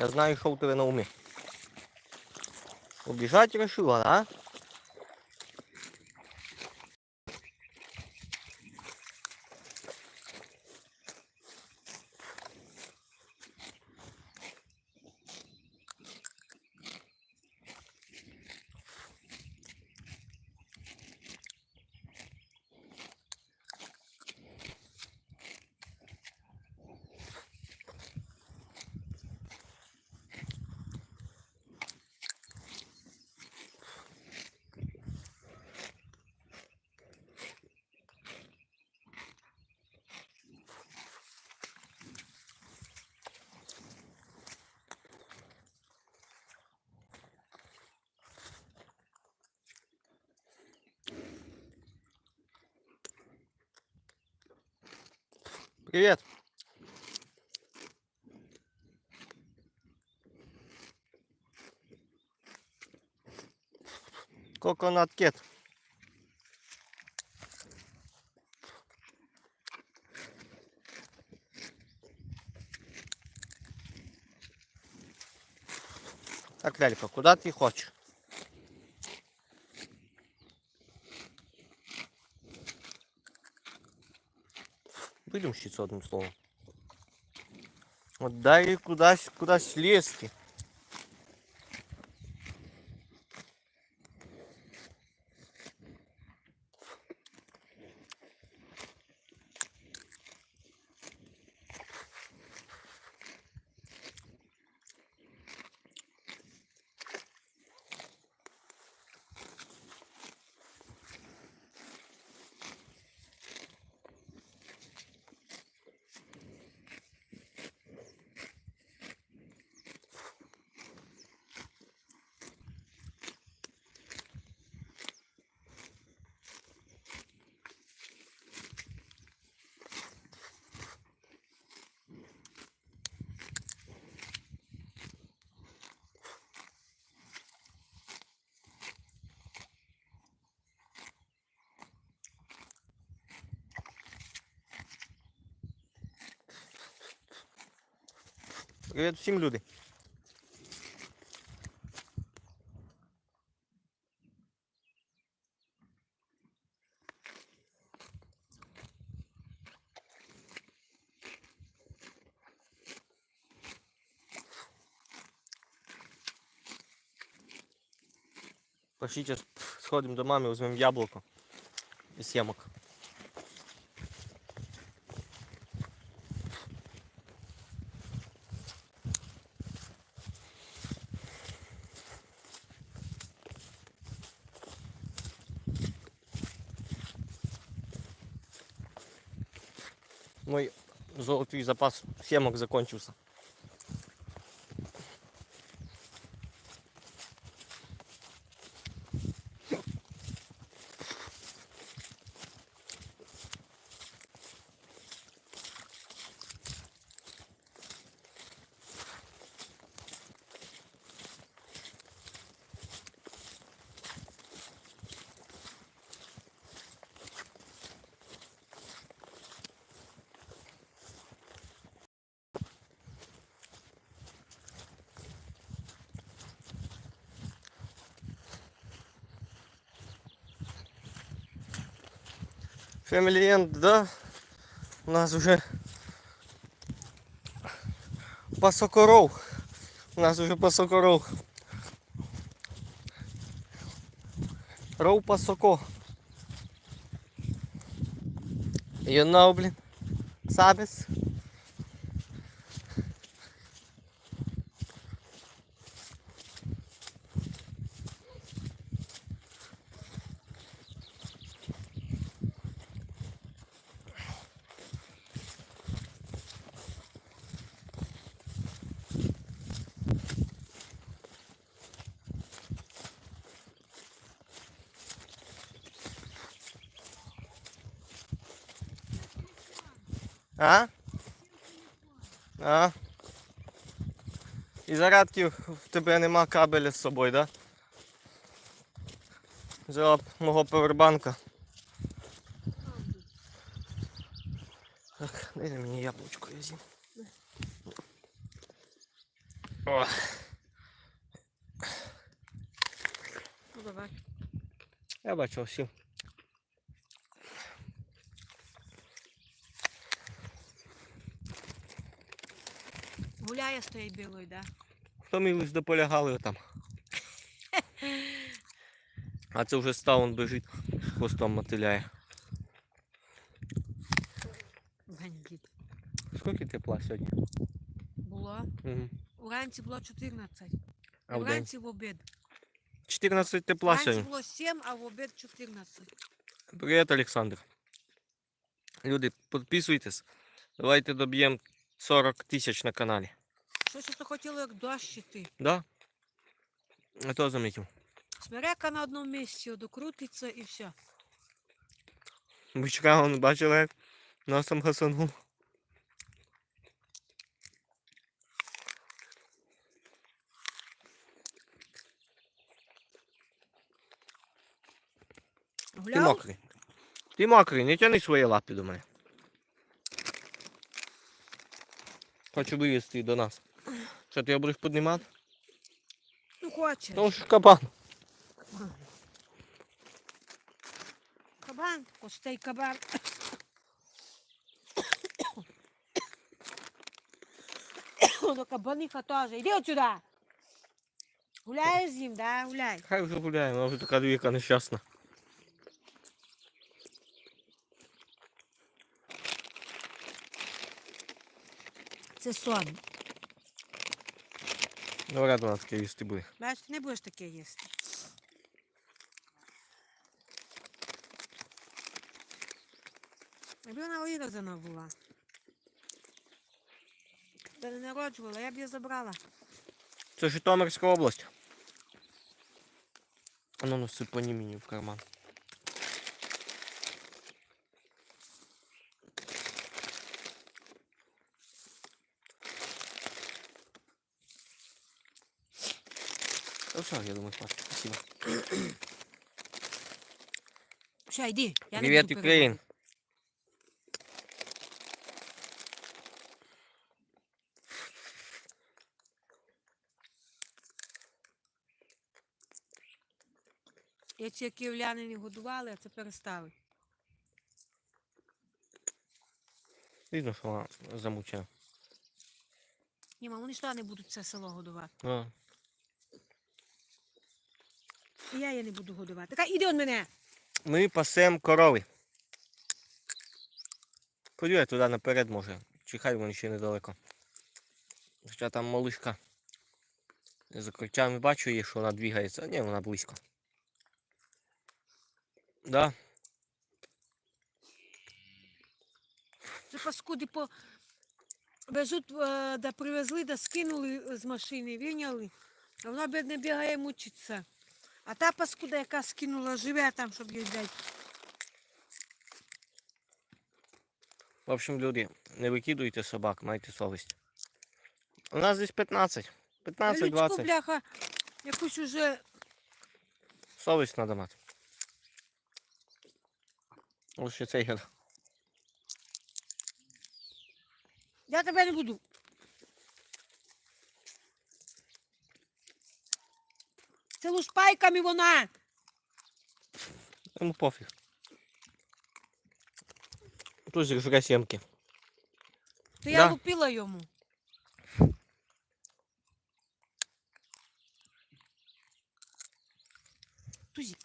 Я знаю, що у тебе на умі. Убіжать решила, а? Привет. Coconut Cat. Так, Лялька, куда ты хочешь? Вылюмщица, одним словом. Вот дай кудась, кудась лезти. Привіт всім люди. Пошлите сходим до мамы, возьмем яблоко и съемок. Мой золотой запас съемок закончился. Family End, да? У нас уже пасокоров. У нас уже пасокоров. Ров пасоко. You know, блин. А? А? І зарядки в тебе нема кабеля з собою, да? Взяла б мого повербанка. Так, дай мені яблучко я з'їм. О, Ну давай. я бачив всі. Гуляє з тією білою, да? Втомились, дополягали там. А це вже став, он біжить, хвостом мотиляє. Бандит. Скільки тепла сьогодні? Було. Угу. Уранці було 14. А в день? Вранці в обід. 14 тепла Вранці сьогодні. було 7, а в обід 14. Привіт, Олександр. Люди, підписуйтесь. Давайте доб'ємо 40 тисяч на каналі. Щось то хотіло як дощ іти. Да? Я то замітив. Смерека на одному місці докрутиться і все. Бичка, он бачила, як носом гасанув. Ти Гуляв? мокрий. Ти мокрий, не тяни свої лапи до мене. Хочу вивезти до нас. Що ти його будеш піднімати? Ну хочеш. Тому що кабан. Кабан, костей кабан. Ну кабаниха теж. Іди отсюда. Гуляєш з ним, да? Гуляй. Хай вже гуляє, вона вже така двіка нещасна. Це сон. Говорят, вона таке їсти буде. Бачиш, ти не будеш таке їсти. Якби вона вирозана була. Та не народжувала, я б її забрала. Це Житомирська область. А ну ну сипані мені в карман. Ну все, я думаю, хватит. Спасибо. Все, йди. Я Привіт, не буду Україн. Я ці київляни не годували, а це перестали. Видно, що вона замучена. Ні, мам, вони ж не будуть це село годувати. А, І я її не буду годувати. Така, іди від мене. Ми пасем корови. Пойду я туди наперед, може. Чи хай вони ще недалеко. Хоча там малишка. За корчами бачу її, що вона двигається. Ні, вона близько. Да. Це паскуди по... Везуть, е, да привезли, да скинули з машини, виняли. А вона бідне бігає мучиться. А та паскуда, яка скинула, живе там, щоб їй дати. В общем, люди, не викидуйте собак, майте совість. У нас десь 15. Людську, 15-20. бляха, якусь уже Совість треба мати. Ось ще цей гад. Я тебе не буду. Це лушпайками вона. Йому пофіг. Тут жре сімки. То я Да. лупила йому. Тузик,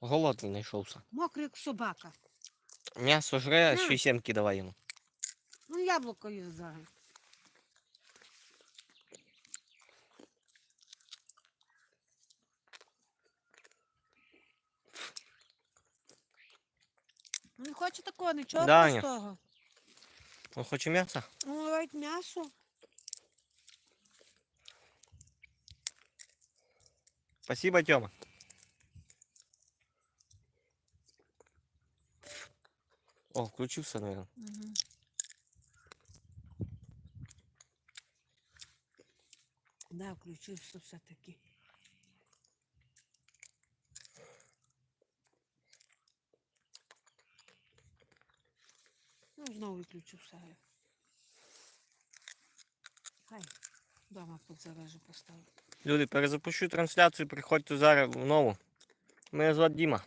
Голодний знайшовся. мокрий як собака. М'ясо жре, На. ще й сімки давай йому. Ну, яблуко є Хоче такого, нічого Даня. простого. Он хоче м'яса? Ну, давайте м'ясо. Спасибо, Тёма. О, включился, наверное. Угу. Да, включився все-таки. Ну, знову виключився. Хай. вдома під залежу поставлю. Люди, перезапущу трансляцію, приходьте зараз в нову. Мене звати Діма.